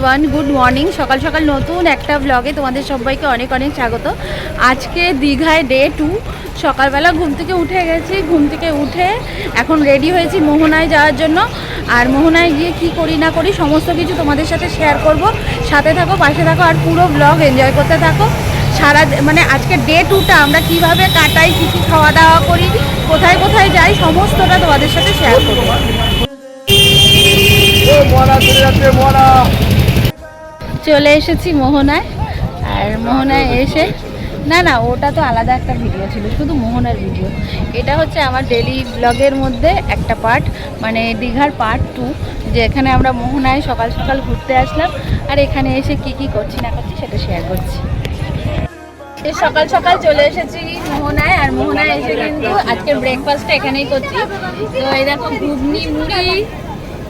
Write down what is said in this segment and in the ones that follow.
Everyone good morning সকাল সকাল নতুন একটা ব্লগে তোমাদের সবাইকে অনেক অনেক স্বাগত। আজকে দীঘায় ডে টু সকালবেলা ঘুম থেকে উঠে গেছি, ঘুম থেকে উঠে এখন রেডি হয়েছি মোহনায় যাওয়ার জন্য। আর মোহনায় গিয়ে কি করি না করি সমস্ত কিছু তোমাদের সাথে শেয়ার করব। সাথে থাকো, পাশে থাকো আর পুরো ব্লগ এনজয় করতে থাকো। সারা মানে আজকে ডে টুটা আমরা কীভাবে কাটাই, কী কী খাওয়া দাওয়া করি, কোথায় কোথায় যাই, সমস্তটা তোমাদের সাথে শেয়ার করব। চলে এসেছি মোহনায়। আর মোহনায় এসে না না, ওটা তো আলাদা একটা ভিডিও ছিল, শুধু মোহনার ভিডিও এটা হচ্ছে আমার ডেলি ব্লগের মধ্যে একটা পার্ট মানে দীঘার পার্ট টু যে এখানে আমরা মোহনায় সকাল সকাল ঘুরতে আসলাম, আর এখানে এসে কি কি করছি না করছি সেটা শেয়ার করছি। সকাল সকাল চলে এসেছি মোহনায়, আর মোহনায় এসে কিন্তু আজকে ব্রেকফাস্টটা এখানেই করছি। তো এই দেখো, ঘুগনি, মুড়ি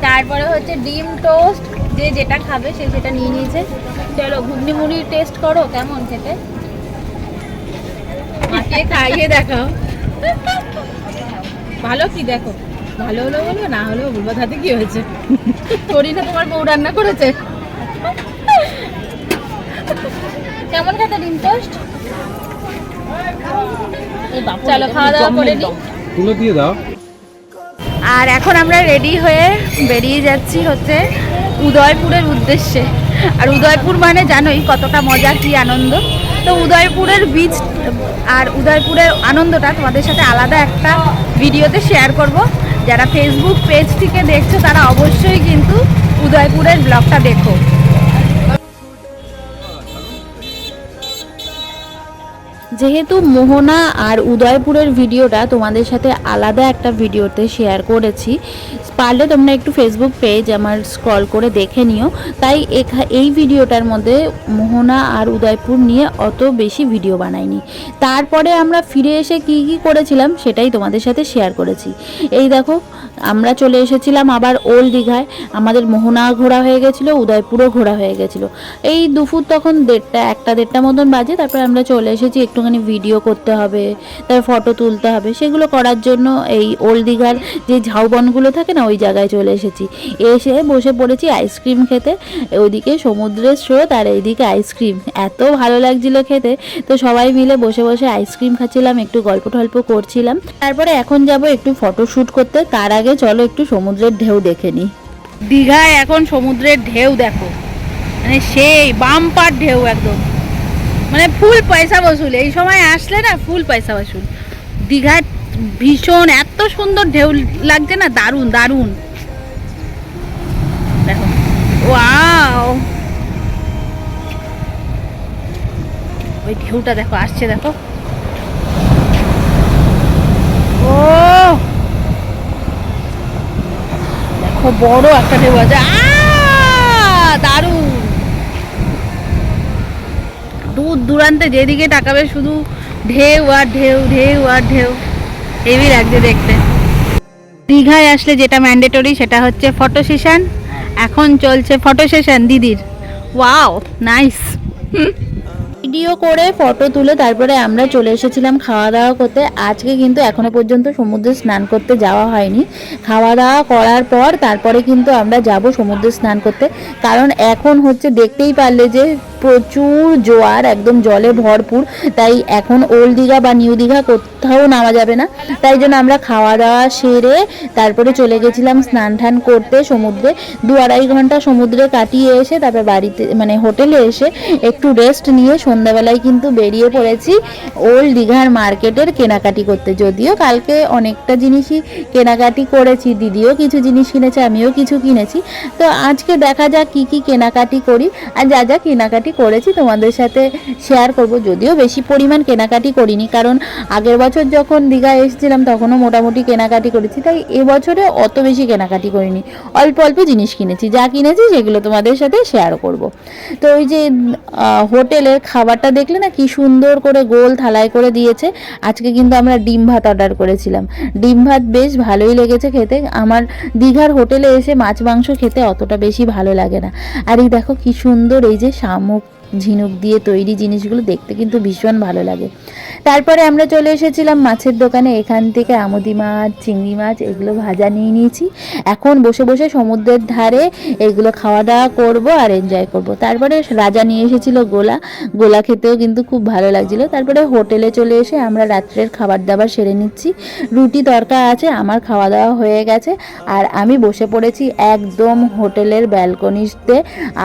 তারপরে হচ্ছে ডিম টোস্ট যে যেটা খাবে সে সেটা নিয়ে নিয়েছে। চলো ঘুগনি মুড়ি টেস্ট করো কেমন খেতে? মাকে খাইয়ে দেখাও। ভালো কি দেখো? ভালো হলো বলব না হলেও বলব। তাতে কি হয়েছে? করি না তোমার বউ রান্না করেছে? কেমন খেতে ডিম টোস্ট? চলো খাওয়া দাওয়া করে নি। তুলে দিয়ে দাও। আর এখন আমরা রেডি হয়ে বেরিয়ে যাচ্ছি হচ্ছে উদয়পুরের উদ্দেশ্যে। আর উদয়পুর মানে জানোই কতটা মজা, কি আনন্দ। তো উদয়পুরের বীজ আর উদয়পুরের আনন্দটা তোমাদের সাথে আলাদা একটা ভিডিওতে শেয়ার করব। যারা ফেসবুক পেজ থেকে দেখছ, তারা অবশ্যই কিন্তু উদয়পুরের ব্লগটা দেখো। যেহেতু মোহনা আর উদয়পুরের ভিডিওটা তোমাদের সাথে আলাদা একটা ভিডিওতে শেয়ার করেছি, পারলে তোমরা একটু ফেসবুক পেজ আমার স্ক্রল করে দেখে নিও। তাই এই ভিডিওটার মধ্যে মোহনা আর উদয়পুর নিয়ে অত বেশি ভিডিও বানাইনি। তারপরে আমরা ফিরে এসে কি কি করেছিলাম সেটাই তোমাদের সাথে শেয়ার করেছি। এই দেখো, আমরা চলে এসেছিলাম আবার ওল্ড দীঘায়। আমাদের মোহনা ঘোরা হয়ে গেছিল, উদয়পুরও ঘোরা হয়ে গেছিল। এই দুপুর তখন দেড়টা, একটা দেড়টা মতন বাজে, তারপরে আমরা চলে এসেছি একটুখানি ভিডিও করতে হবে তারপর ফটো তুলতে হবে, সেগুলো করার জন্য এই ওল্ড দীঘার যে ঝাউবনগুলো থাকে না, ওই জায়গায় চলে এসেছি। এসে বসে পড়েছি আইসক্রিম খেতে, ওইদিকে সমুদ্রের স্রোত আর এইদিকে আইসক্রিম এত ভালো লাগছিল খেতে। তো সবাই মিলে বসে বসে আইসক্রিম খাচ্ছিলাম, একটু গল্প টল্প করছিলাম। তারপরে এখন যাব একটু ফটো শ্যুট করতে, তার আগে চলো একটু সমুদ্রের ঢেউ দেখে নিই দীঘায় এখন সমুদ্রের ঢেউ দেখো। মানে সেই বাম্পার ঢেউ একদম। মানে ফুল পয়সা বসুল। এই সময় আসলে না ফুল পয়সা বসুল। দীঘায় ভীষণ, এত সুন্দর ঢেউ লাগছে না, দারুণ দারুণ। দেখো। ওই ঢেউটা দেখো, আসছে দেখো। ও! দেখো, বড় একটা ঢেউ আছে। দারুণ দূর দূরান্তে যেদিকে তাকাবে শুধু ঢেউ আর ঢেউ ঢেউ আর ঢেউ। এই লাগছে দেখতে। দীঘায় আসলে যেটা ম্যান্ডেটরি সেটা হচ্ছে ফটো সেশন। এখন চলছে ফটো সেশন, দিদির। Wow, nice. ভিডিও করে ফটো তুলে তারপরে আমরা চলে এসেছিলাম খাওয়া দাওয়া করতে। আজকে কিন্তু এখনও পর্যন্ত সমুদ্রে স্নান করতে যাওয়া হয়নি। খাওয়া দাওয়া করার পর তারপরে কিন্তু আমরা যাব সমুদ্রে স্নান করতে। কারণ এখন হচ্ছে দেখতেই পারলে যে প্রচুর জোয়ার, একদম জলে ভরপুর। তাই এখন ওল্ড দীঘা বা নিউ দীঘা কোথাও নামা যাবে না। তাই জন্য আমরা খাওয়া দাওয়া সেরে তারপরে চলে গেছিলাম স্নান টান করতে সমুদ্রে। দু আড়াই ঘণ্টা সমুদ্রে কাটিয়ে এসে তারপর বাড়িতে মানে হোটেলে এসে একটু রেস্ট নিয়ে সন্ধ্যাবেলায় কিন্তু বেরিয়ে পড়েছি ওল্ড দীঘার মার্কেটের কেনাকাটি করতে। যদিও কালকে অনেকটা জিনিসই কেনাকাটি করেছি, দিদিও কিছু জিনিস কিনেছে, আমিও কিছু কিনেছি। তো আজকে দেখা যাক কি কি কেনাকাটি করি আর যা যা কেনাকাটি করেছি তোমাদের সাথে শেয়ার করব। যদিও বেশি পরিমাণ কেনাকাটি করিনি, কারণ আগের বছর যখন দীঘা এসেছিলাম তখনও মোটামুটি কেনাকাটি করেছি, তাই এবছরে অত বেশি কেনাকাটি করিনি। অল্প অল্প জিনিস কিনেছি, যা কিনেছি সেগুলো তোমাদের সাথে শেয়ার করব। তো ওই যে হোটেলের হোটেলের খাবারটা দেখলে না কি সুন্দর করে গোল থালায় করে দিয়েছে। আজকে কিন্তু আমরা ডিম ভাত অর্ডার করেছিলাম। ডিম ভাত বেশ ভালোই লেগেছে খেতে। আমার দীঘার হোটেলে এসে মাছ মাংস খেতে অতটা বেশি ভালো লাগে না। আর এই দেখো কি সুন্দর এই যে শামুক, ঝিনুক দিয়ে তৈরি জিনিসগুলো দেখতে কিন্তু ভীষণ ভালো লাগে। তারপরে আমরা চলে এসেছিলাম মাছের দোকানে। এখান থেকে আমুদি মাছ, চিংড়ি মাছ, এগুলো ভাজা নিয়ে নিয়েছি। এখন বসে বসে সমুদ্রের ধারে এগুলো খাওয়া দাওয়া করব আর এনজয় করব। তারপরে রাজা নিয়ে এসেছিল গোলা। গোলা খেতেও কিন্তু খুব ভালো লাগছিল। তারপরে হোটেলে চলে এসে আমরা রাত্রের খাবার দাবার সেরে নিচ্ছি। রুটি তরকা আছে, আমার খাওয়া দাওয়া হয়ে গেছে। আর আমি বসে পড়েছি একদম হোটেলের ব্যালকনিতে।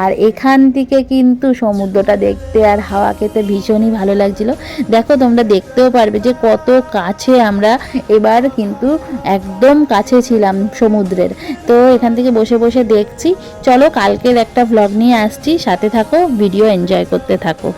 আর এখান থেকে কিন্তু সমুদ্রটা দেখতে আর হাওয়া খেতে ভীষণই ভালো লাগছিল। দেখো তোমরা দেখতেও পারবে যে কত কাছে আমরা এবার কিন্তু একদম কাছে ছিলাম সমুদ্রের। তো এখান থেকে বসে বসে দেখছি। চলো কালকের একটা ভ্লগ নিয়ে আসছি। সাথে থাকো ভিডিও এনজয় করতে থাকো।